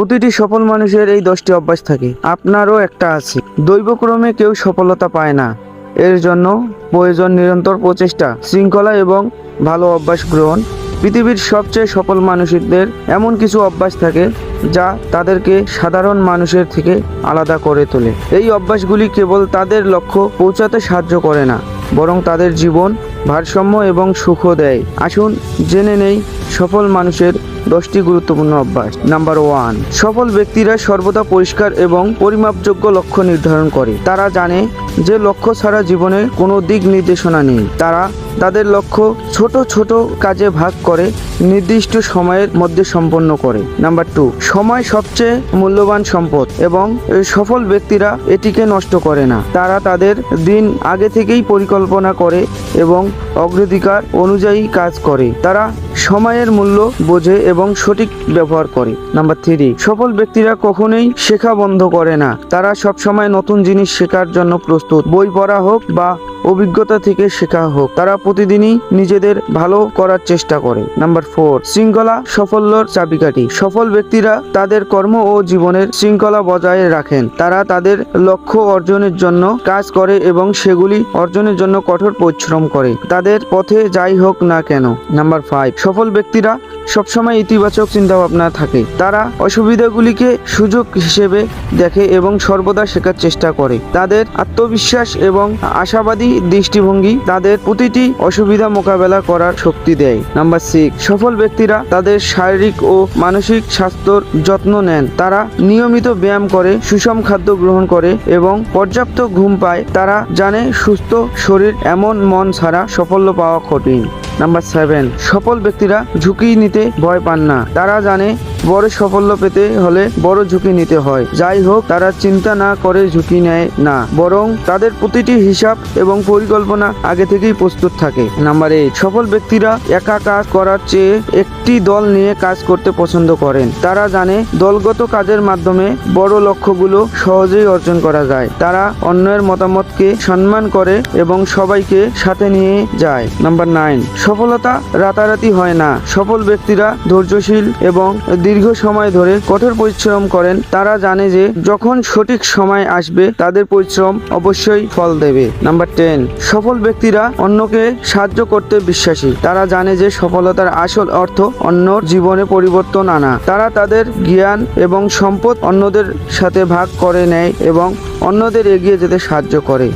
প্রতিটি সফল মানুষের এই দশটি অভ্যাস থাকে। আপনারও একটা আছে। দৈবক্রমে কেউ সফলতা পায় না। এর জন্য প্রয়োজন নিরন্তর প্রচেষ্টা, শৃঙ্খলা এবং ভালো অভ্যাস গ্রহণ। পৃথিবীর সবচেয়ে সফল মানুষদের এমন কিছু অভ্যাস থাকে যা তাদেরকে সাধারণ মানুষের থেকে আলাদা করে তোলে। এই অভ্যাসগুলি কেবল তাদের লক্ষ্য পৌঁছাতে সাহায্য করে না, বরং তাদের জীবন, ভারসাম্য এবং সুখও দেয়। আসুন জেনে নেই সফল মানুষের দশটি গুরুত্বপূর্ণ অভ্যাস। নাম্বার ওয়ান সফল ব্যক্তিরা সর্বদা পরিষ্কার এবং পরিমাপযোগ্য লক্ষ্য নির্ধারণ করে। তারা জানে যে লক্ষ্য ছাড়া জীবনে কোনো দিক নির্দেশনা নেই। তারা তাদের লক্ষ্য ছোট ছোট কাজে ভাগ করে নির্দিষ্ট সময়ের মধ্যে সম্পন্ন করে। নাম্বার টু সময় সবচেয়ে মূল্যবান সম্পদ এবং সফল ব্যক্তিরা এটিকে নষ্ট করে না। তারা তাদের দিন আগে থেকেই পরিকল্পনা করে এবং অগ্রাধিকার অনুযায়ী কাজ করে। তারা সময়ের মূল্য বোঝে এবং সঠিক ব্যবহার করে। নাম্বার থ্রি সফল ব্যক্তিরা কখনোই শেখা বন্ধ করে না। তারা সবসময় নতুন জিনিস শেখার জন্য প্রস্তুত বই পড়া হোক বা অভিজ্ঞতা থেকে শেখা হোক, তারা প্রতিদিনই নিজেদের ভালো করার চেষ্টা করে। নাম্বার ফোর, শৃঙ্খলা সাফল্যর চাবিকাঠি। সফল ব্যক্তিরা তাদের কর্ম ও জীবনের শৃঙ্খলা বজায় রাখেন। তারা তাদের লক্ষ্য অর্জনের জন্য কাজ করে এবং সেগুলি অর্জনের জন্য কঠোর পরিশ্রম করে। তাদের পথে যাই হোক না কেন। নাম্বার ফাইভ, সফল ব্যক্তিরা সবসময় ইতিবাচক চিন্তাভাবনা থাকে। তারা অসুবিধাগুলিকে সুযোগ হিসেবে দেখে এবং সর্বদা শেখার চেষ্টা করে। তাদের আত্মবিশ্বাস এবং আশাবাদী দৃষ্টিভঙ্গি তাদের প্রতিটি অসুবিধা মোকাবেলা করার শক্তি দেয়। নাম্বার সিক্স সফল ব্যক্তিরা তাদের শারীরিক ও মানসিক স্বাস্থ্যর যত্ন নেন। তারা নিয়মিত ব্যায়াম করে, সুষম খাদ্য গ্রহণ করে এবং পর্যাপ্ত ঘুম পায়। তারা জানে সুস্থ শরীর এমন মন ছাড়া সাফল্য পাওয়া কঠিন। নাম্বার সেভেন সফল ব্যক্তিরা ঝুঁকি নিতে ভয় পান না। তারা জানে বড় সাফল্য পেতে হলে বড় ঝুঁকি নিতে হয়। যাই হোক, তারা চিন্তা না করে ঝুঁকি নেয় না, বরং তাদের প্রতিটি হিসাব এবং পরিকল্পনা আগে থেকেই প্রস্তুত থাকে। নাম্বার এইট সফল ব্যক্তিরা একা কাজ করার চেয়ে একটি দল নিয়ে কাজ করতে পছন্দ করেন। তারা জানে দলগত কাজের মাধ্যমে বড় লক্ষ্যগুলো সহজেই অর্জন করা যায়। তারা অন্যের মতামতকে সম্মান করে এবং সবাইকে সাথে নিয়ে যায়। নাম্বার নাইন সফলতা রাতারাতি হয় না। সফল ব্যক্তিরা ধৈর্যশীল এবং দীর্ঘ সময় ধরে কঠোর পরিশ্রম করেন, তারা জানে যে যখন সঠিক সময় আসবে, তাদের পরিশ্রম অবশ্যই ফল দেবে। নাম্বার টেন সফল ব্যক্তিরা অন্যকে সাহায্য করতে বিশ্বাসী। তারা জানে যে সফলতার আসল অর্থ অন্যর জীবনে পরিবর্তন আনা। তারা তাদের জ্ঞান এবং সম্পদ অন্যদের সাথে ভাগ করে নেয় এবং অন্যদের এগিয়ে যেতে সাহায্য করে।